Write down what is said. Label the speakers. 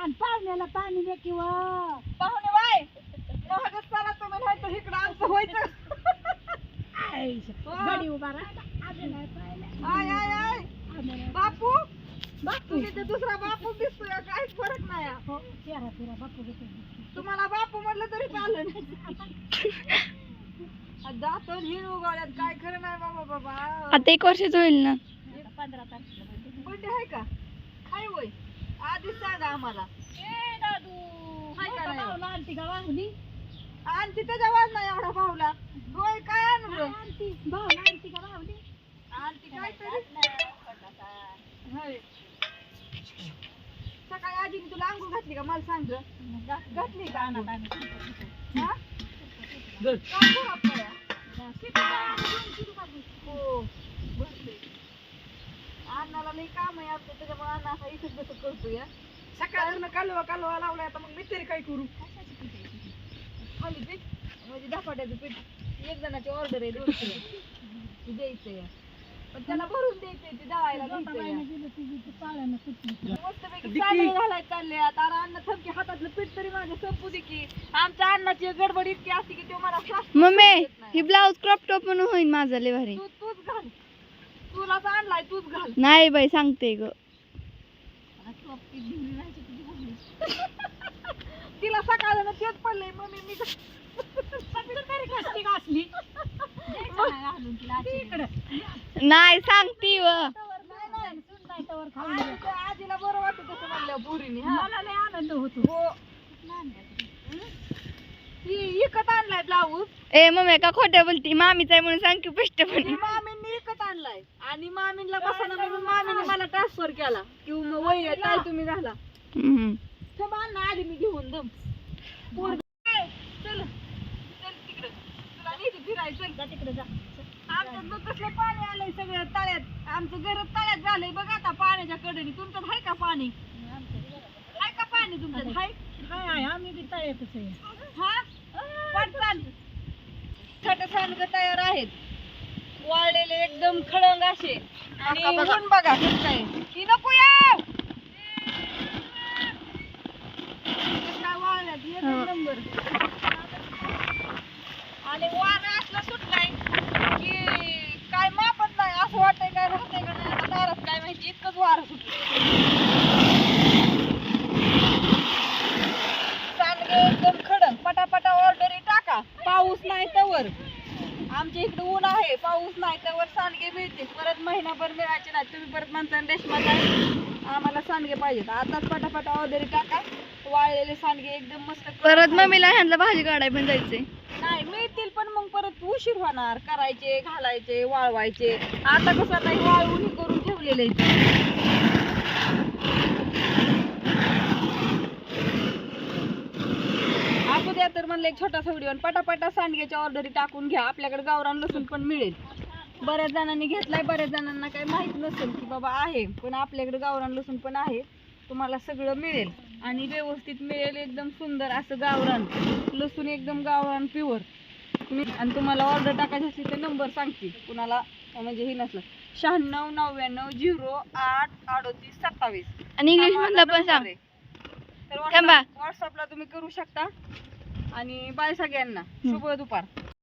Speaker 1: आणि पाहुण्याला पाणी दे किंवा
Speaker 2: पाहुणे बाय महागच चला तुम्ही नाही तर इकडं आमचं व्हायचं.
Speaker 1: गडी उभा राहिला आम्ही नाही पाहिलं.
Speaker 2: आय आय आय. बापू
Speaker 1: बापू.
Speaker 2: तर दुसरा बापू दिसतोय काहीच फरक नाही.
Speaker 1: हो चेहरा बापू
Speaker 2: तुम्हाला बापू म्हटलं तरी चालेल. दात हिण उगाळ्यात काय खरं नाही बाबा बाबा.
Speaker 3: आता एक वर्षाचं होईल ना.
Speaker 1: पंधरा तारखेला.
Speaker 2: बर्थडे आहे का? काय होय आधीच सांगा आम्हाला
Speaker 1: ए दादू
Speaker 2: हाय का नाही?
Speaker 1: भाऊला आणती का वांगणी
Speaker 2: आणि तिथे जवळ नाही एवढा भाऊला होय काय आणलं
Speaker 1: आणती भाऊला आणती का वांगणी
Speaker 2: आणि ती काय तरी होय. सकाळी आजीने तुला अंघोळ घातली का मला सांग गं. घातली का अंघोळ? हा? काय करू आपल्या? हो बसले अण्णाला लई काम आहे आपलं त्याच्यामुळे असा बसत. सकाळनं कालवा कालवा लावलाय आता मग मी तरी काय करू? खाली पीठ? म्हणजे धपाट्याचं पीठ. एक जणाची ऑर्डर आहे द्यायचंय. पण त्याला भरून द्यायचंय ते दळायला घ्यायचंय मस्तपैकी चांगले घालायला चालले आता. अरे अण्णा थमके हातातलं पीठ तरी संपू दे की. आमच्या अण्णाची गडबड इतकी असते की तो मला
Speaker 3: मम्मी
Speaker 2: नाही.
Speaker 3: ही ब्लाऊज क्रॉप टॉप म्हणून होईल माझा लय भारी.
Speaker 2: तू तूच घाल. तुलाच आणलाय तूच घाल.
Speaker 3: नाही बाई सांगते ग.
Speaker 2: तिला सकाळला तेच पडलंय मम्मी मी
Speaker 1: असली
Speaker 3: नाही सांगते व.
Speaker 2: आजीला बरं वाटत म्हणलं
Speaker 1: मला लय आनंद होतो.
Speaker 2: हो. ही विकत आणलाय ब्लाऊज.
Speaker 3: ए मम्मी का खोट्या बोलती. मामीच आहे म्हणून सांग की स्पष्टपणे.
Speaker 2: मामींनी आणलाय आणि मामींना बसाना म्हणून मामीने मला ट्रान्सफर केला. किंवा वय काय तुम्ही घाला
Speaker 3: हम्म.
Speaker 2: थांब अण्णा आधी मी घेऊन दम चल. चल तिकडं. तुला नेते फिरायचं चल
Speaker 1: तिकडे जा.
Speaker 2: आमच्यात बघ कसलं पाणी आलंय सगळं तळ्यात. आमचं घर तळ्यात झालंय. बघा आता पाण्याच्या कडेने. तुमच्यात आहे का पाणी? आहे का पाणी तुमच्यात? हाय
Speaker 1: हाय हाय आम्ही बी तळ्यातच आहे.
Speaker 2: हा? छोटे सांडग तयार आहेत. वाळलेले एकदम खळंग असे. आणि ऊन बघा कसं काय की नको या काय वाळल्यात एक
Speaker 3: हो.
Speaker 2: नंबर आणि वारं असलं सुटलाय की काय मापत नाही असं वाटतंय काय राहतंय का नाही आता दारात काय माहिती इतकंच वारं सुटलं सांडगे एकदम खडक पटापटा ऑर्डरी टाका. पाऊस नाही तवर आमच्या इकडे ऊन आहे पाऊस नाही तवर सांडगे मिळतील. परत महिनाभर मिळायचे नाही तुम्ही परत म्हणता रेशमात आम्हाला सांडगे पाहिजेत. आताच पटापटा ऑर्डरी टाका. वाळलेले सांडगे एकदम मस्त
Speaker 3: परत. मम्मीला ह्यांना भाजी काढाय पण जायचंय.
Speaker 2: नाही मिळतील पण मग परत उशीर होणार. करायचे घालायचे वाळवायचे. आता कसं आता हे वाळवून करून ठेवलेले असू द्या तर म्हणलं एक छोटासा व्हिडिओ पटापटा सांडग्याच्या ऑर्डरी टाकून घ्या. आपल्याकडे गावरान लसूण पण मिळेल. बऱ्याच जणांनी घेतलाय बऱ्याच जणांना काही माहीत नसेल की बाबा आहे पण आपल्याकडे गावरान लसूण पण आहे. तुम्हाला सगळं मिळेल. आणि व्यवस्थित मिळेल एकदम सुंदर असं गावरान. लसूण एकदम गावरान प्युअर आणि तुम्हाला ऑर्डर टाकायची असली तर नंबर सांगते. कुणाला म्हणजे हे नसलं. शहाण्णव नव्याण्णव झिरो आठ अडोतीस सत्तावीस.
Speaker 3: आणि इंग्लिश मधलं पण सांग.
Speaker 2: तर
Speaker 3: थांबा.
Speaker 2: व्हॉट्सअपला तुम्ही करू शकता. आणि बाय सगळ्यांना. शुभ दुपार.